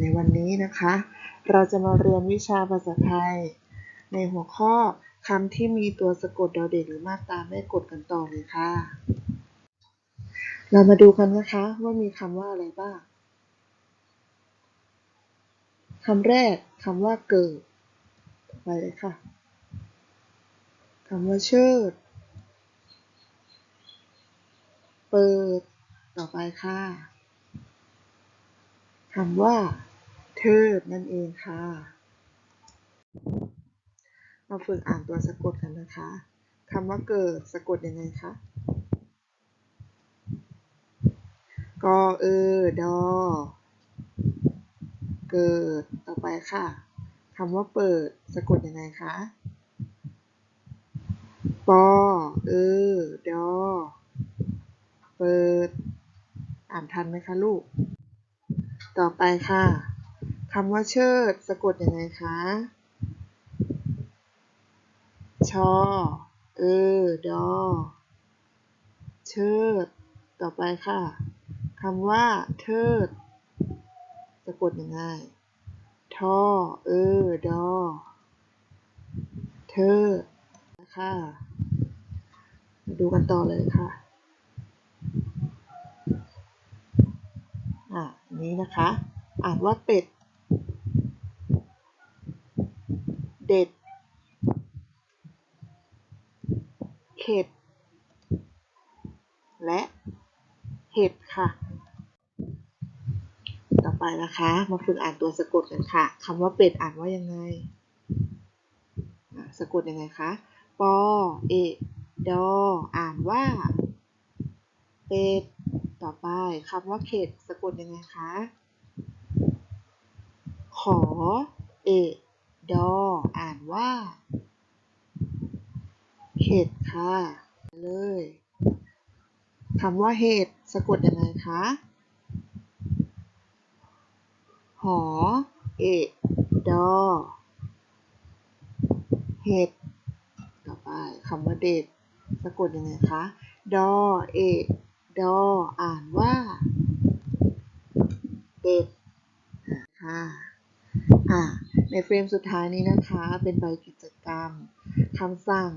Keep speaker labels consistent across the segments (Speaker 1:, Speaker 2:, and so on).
Speaker 1: ในวันนี้นะคะ เราจะมาเรียนวิชาภาษาไทย ในหัวข้อคำที่มีตัวสะกดดอเด็กหรือมาตราแม่กดกันต่อเลยค่ะ เรามาดูกันนะคะว่ามีคำว่าอะไรบ้างคำแรกคำว่าเกิดไปเลยค่ะคำว่าเชิด เปิด ต่อไปค่ะ คำว่าเทิดนั่นเองค่ะ มาฝึกอ่านตัวสะกดกันนะคะคำว่าเกิดสะกดยังไงคะกอเออดอ เกิด ต่อไปค่ะคำว่าเปิดสะกดยังไงคะปอเออดอ เปิด อ่านทันไหมคะลูก ต่อไปค่ะคำว่าเชิดสะกดยังไงคะ ชอ เออ ดอ เชิด ต่อไปค่ะคำว่า เทิด สะกดยังไงทอ เออ ดอ เทิดนะคะมาดูกันต่อเลยค่ะ อะอั นี้นะคะ อ่านว่าเป็ด เด็ด เข็ด และเห็ดค่ะ ต่อไปนะคะ มาฝึกอ่านตัวสะกดกันค่ะคำว่าเป็ดอ่านว่ายังไง สะกดยังไงคะ ปอ เอ ดอ อ่านว่า เป็ด ต่อไปคำว่าเข็ดสะกดยังไงคะ ขอ เอ ดอ อ่านว่า เข็ดค่ะเลยคำว่าเห็ดสะกดยังไงคะ หอ เอ ดอ เห็ดต่อไปคำว่าเด็ดสะกดยังไงคะ ดอ เอ ดอ อ่านว่า เด็ดค่ะอ่าในเฟรมสุดท้ายนี้นะคะ เป็นใบกิจกรรมคำสั่ง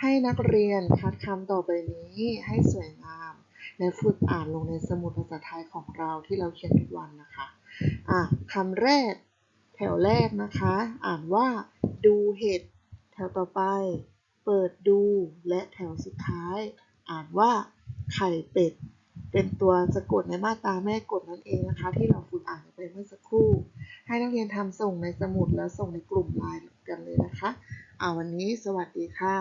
Speaker 1: ให้นักเรียนคัดคำต่อไปนี้ให้สวยงาม และฝึกอ่านลงในสมุดภาษาไทยของเราที่เราเขียนทุกวันนะคะอะคำแรก แถวแรกนะคะ อ่านว่า ดูเห็ด แถวต่อไป เปิดดูและแถวสุดท้าย อ่านว่า ไข่เป็ด เป็นตัวสะกดในมาตราแม่กดนั่นเองนะคะ ที่เราฝึกอ่านไปเมื่อสักครู่ ให้นักเรียนทำส่งในสมุดแล้วส่งในกลุ่มไลน์กันเลยนะคะ อ่าวันนี้สวัสดีค่ะ